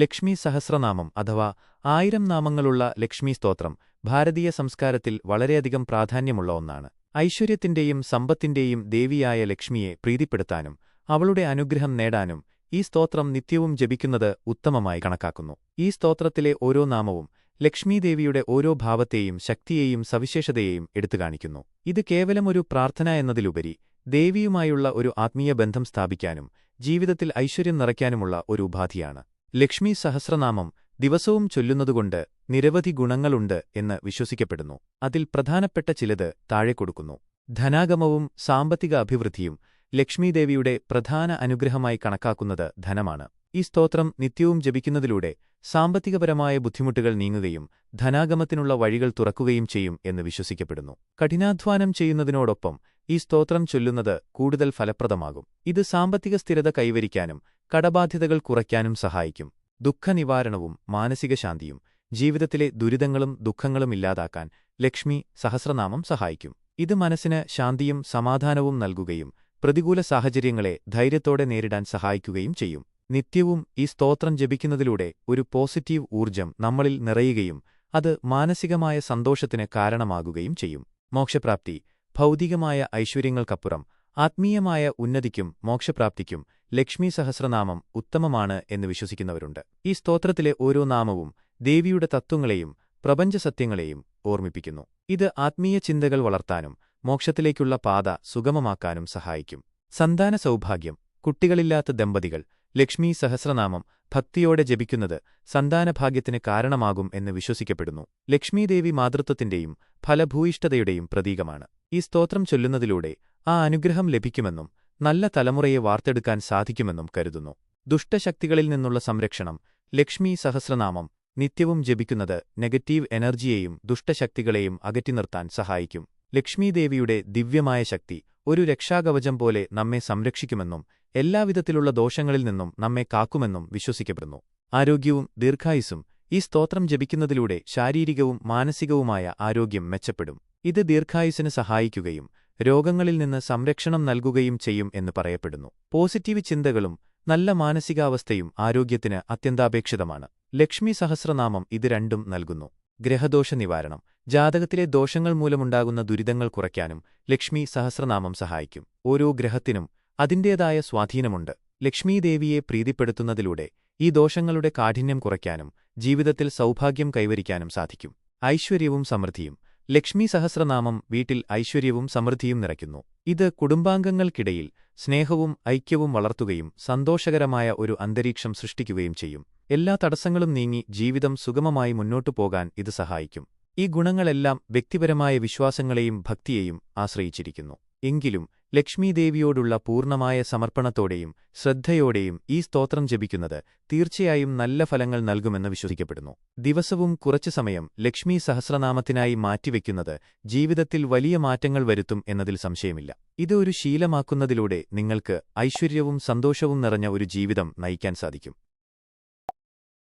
ലക്ഷ്മി സഹസ്രനാമം അഥവാ ആയിരം നാമങ്ങളുള്ള ലക്ഷ്മി സ്തോത്രം ഭാരതീയ സംസ്കാരത്തിൽ വളരെയധികം പ്രാധാന്യമുള്ള ഒന്നാണ്. ഐശ്വര്യത്തിന്റെയും സമ്പത്തിന്റെയും ദേവിയായ ലക്ഷ്മിയെ പ്രീതിപ്പെടുത്താനും അവളുടെ അനുഗ്രഹം നേടാനും ഈ സ്തോത്രം നിത്യവും ജപിക്കുന്നത് ഉത്തമമായി കണക്കാക്കുന്നു. ഈ സ്തോത്രത്തിലെ ഓരോ നാമവും ലക്ഷ്മീദേവിയുടെ ഓരോ ഭാവത്തെയും ശക്തിയെയും സവിശേഷതയെയും എടുത്തുകാണിക്കുന്നു ഇത് കേവലമൊരു പ്രാർത്ഥന എന്നതിലുപരി ദേവിയുമായുള്ള ഒരു ആത്മീയ ബന്ധം സ്ഥാപിക്കാനും ജീവിതത്തിൽ ഐശ്വര്യം നിറയ്ക്കാനുമുള്ള ഒരു ഉപാധിയാണ്. ലക്ഷ്മി സഹസ്രനാമം ദിവസവും ചൊല്ലുന്നതുകൊണ്ട് നിരവധി ഗുണങ്ങളുണ്ട് എന്ന് വിശ്വസിക്കപ്പെടുന്നു. അതിൽ പ്രധാനപ്പെട്ട ചിലത് താഴെ കൊടുക്കുന്നു. ധനാഗമവും സാമ്പത്തിക അഭിവൃദ്ധിയും ലക്ഷ്മീദേവിയുടെ പ്രധാന അനുഗ്രഹമായി കണക്കാക്കുന്നത് ധനമാണ്. ഈ സ്തോത്രം നിത്യവും ജപിക്കുന്നതിലൂടെ സാമ്പത്തികപരമായ ബുദ്ധിമുട്ടുകൾ നീങ്ങുകയും ധനാഗമത്തിനുള്ള വഴികൾ തുറക്കുകയും ചെയ്യും എന്ന് വിശ്വസിക്കപ്പെടുന്നു. കഠിനാധ്വാനം ചെയ്യുന്നതിനോടൊപ്പം ഈ സ്തോത്രം ചൊല്ലുന്നത് കൂടുതൽ ഫലപ്രദമാകും. ഇത് സാമ്പത്തിക സ്ഥിരത കൈവരിക്കാനും കടബാധ്യതകൾ കുറയ്ക്കാനും സഹായിക്കും. ദുഃഖനിവാരണവും മാനസിക ശാന്തിയും ജീവിതത്തിലെ ദുരിതങ്ങളും ദുഃഖങ്ങളും ഇല്ലാതാക്കാൻ ലക്ഷ്മി സഹസ്രനാമം സഹായിക്കും. ഇത് മനസ്സിന് ശാന്തിയും സമാധാനവും നൽകുകയും പ്രതികൂല സാഹചര്യങ്ങളെ ധൈര്യത്തോടെ നേരിടാൻ സഹായിക്കുകയും ചെയ്യും. നിത്യവും ഈ സ്തോത്രം ജപിക്കുന്നതിലൂടെ ഒരു പോസിറ്റീവ് ഊർജം നമ്മളിൽ നിറയുകയും അത് മാനസികമായ സന്തോഷത്തിന് കാരണമാകുകയും ചെയ്യും. മോക്ഷപ്രാപ്തി ഭൗതികമായ ഐശ്വര്യങ്ങൾക്കപ്പുറം ആത്മീയമായ ഉന്നതിക്കും മോക്ഷപ്രാപ്തിക്കും ലക്ഷ്മി സഹസ്രനാമം ഉത്തമമാണ് എന്ന് വിശ്വസിക്കുന്നവരുണ്ട്. ഈ സ്തോത്രത്തിലെ ഓരോ നാമവും ദേവിയുടെ തത്വങ്ങളെയും പ്രപഞ്ചസത്യങ്ങളെയും ഓർമ്മിപ്പിക്കുന്നു. ഇത് ആത്മീയ ചിന്തകൾ വളർത്താനും മോക്ഷത്തിലേക്കുള്ള പാത സുഗമമാക്കാനും സഹായിക്കും. സന്താന സൗഭാഗ്യം കുട്ടികളില്ലാത്ത ദമ്പതികൾ ലക്ഷ്മി സഹസ്രനാമം ഭക്തിയോടെ ജപിക്കുന്നത് സന്താനഭാഗ്യത്തിന് കാരണമാകും എന്ന് വിശ്വസിക്കപ്പെടുന്നു. ലക്ഷ്മീദേവി മാതൃത്വത്തിന്റെയും ഫലഭൂയിഷ്ഠതയുടെയും പ്രതീകമാണ്. ഈ സ്തോത്രം ചൊല്ലുന്നതിലൂടെ ആ അനുഗ്രഹം ലഭിക്കുമെന്നും നല്ല തലമുറയെ വാർത്തെടുക്കാൻ സാധിക്കുമെന്നും കരുതുന്നു. ദുഷ്ടശക്തികളിൽ നിന്നുള്ള സംരക്ഷണം ലക്ഷ്മി സഹസ്രനാമം നിത്യവും ജപിക്കുന്നത് നെഗറ്റീവ് എനർജിയെയും ദുഷ്ടശക്തികളെയും അകറ്റി നിർത്താൻ സഹായിക്കും. ലക്ഷ്മീദേവിയുടെ ദിവ്യമായ ശക്തി ഒരു രക്ഷാകവചം പോലെ നമ്മെ സംരക്ഷിക്കുമെന്നും എല്ലാവിധത്തിലുള്ള ദോഷങ്ങളിൽ നിന്നും നമ്മെ കാക്കുമെന്നും വിശ്വസിക്കപ്പെടുന്നു. ആരോഗ്യവും ദീർഘായുസും ഈ സ്തോത്രം ജപിക്കുന്നതിലൂടെ ശാരീരികവും മാനസികവുമായ ആരോഗ്യം മെച്ചപ്പെടും. ഇത് ദീർഘായുസിന് സഹായിക്കുകയും രോഗങ്ങളിൽ നിന്ന് സംരക്ഷണം നൽകുകയും ചെയ്യും എന്ന് പറയപ്പെടുന്നു. പോസിറ്റീവ് ചിന്തകളും നല്ല മാനസികാവസ്ഥയും ആരോഗ്യത്തിന് അത്യന്താപേക്ഷിതമാണ്. ലക്ഷ്മി സഹസ്രനാമം ഇത് രണ്ടും നൽകുന്നു. ഗ്രഹദോഷ നിവാരണം. ജാതകത്തിലെ ദോഷങ്ങൾ മൂലമുണ്ടാകുന്ന ദുരിതങ്ങൾ കുറയ്ക്കാനും ലക്ഷ്മി സഹസ്രനാമം സഹായിക്കും. ഓരോ ഗ്രഹത്തിനും അതിന്റേതായ സ്വാധീനമുണ്ട്. ലക്ഷ്മീദേവിയെ പ്രീതിപ്പെടുത്തുന്നതിലൂടെ ഈ ദോഷങ്ങളുടെ കാഠിന്യം കുറയ്ക്കാനും ജീവിതത്തിൽ സൗഭാഗ്യം കൈവരിക്കാനും സാധിക്കും. ഐശ്വര്യവും സമൃദ്ധിയും. ലക്ഷ്മി സഹസ്രനാമം വീട്ടിൽ ഐശ്വര്യവും സമൃദ്ധിയും നിറയ്ക്കുന്നു. ഇത് കുടുംബാംഗങ്ങൾക്കിടയിൽ സ്നേഹവും ഐക്യവും വളർത്തുകയും സന്തോഷകരമായ ഒരു അന്തരീക്ഷം സൃഷ്ടിക്കുകയും ചെയ്യും. എല്ലാ തടസ്സങ്ങളും നീങ്ങി ജീവിതം സുഗമമായി മുന്നോട്ടു പോകാൻ ഇത് സഹായിക്കും. ഈ ഗുണങ്ങളെല്ലാം വ്യക്തിപരമായ വിശ്വാസങ്ങളെയും ഭക്തിയെയും ആശ്രയിച്ചിരിക്കുന്നു. എങ്കിലും ലക്ഷ്മീദേവിയോടുള്ള പൂർണമായ സമർപ്പണത്തോടെയും ശ്രദ്ധയോടെയും ഈ സ്തോത്രം ജപിക്കുന്നത് തീർച്ചയായും നല്ല ഫലങ്ങൾ നൽകുമെന്ന് വിശ്വസിക്കപ്പെടുന്നു. ദിവസവും കുറച്ചു സമയം ലക്ഷ്മി സഹസ്രനാമത്തിനായി മാറ്റിവെക്കുന്നത് ജീവിതത്തിൽ വലിയ മാറ്റങ്ങൾ വരുത്തും എന്നതിൽ സംശയമില്ല. ഇത് ഒരു ശീലമാക്കുന്നതിലൂടെ നിങ്ങൾക്ക് ഐശ്വര്യവും സന്തോഷവും നിറഞ്ഞ ഒരു ജീവിതം നയിക്കാൻ സാധിക്കും.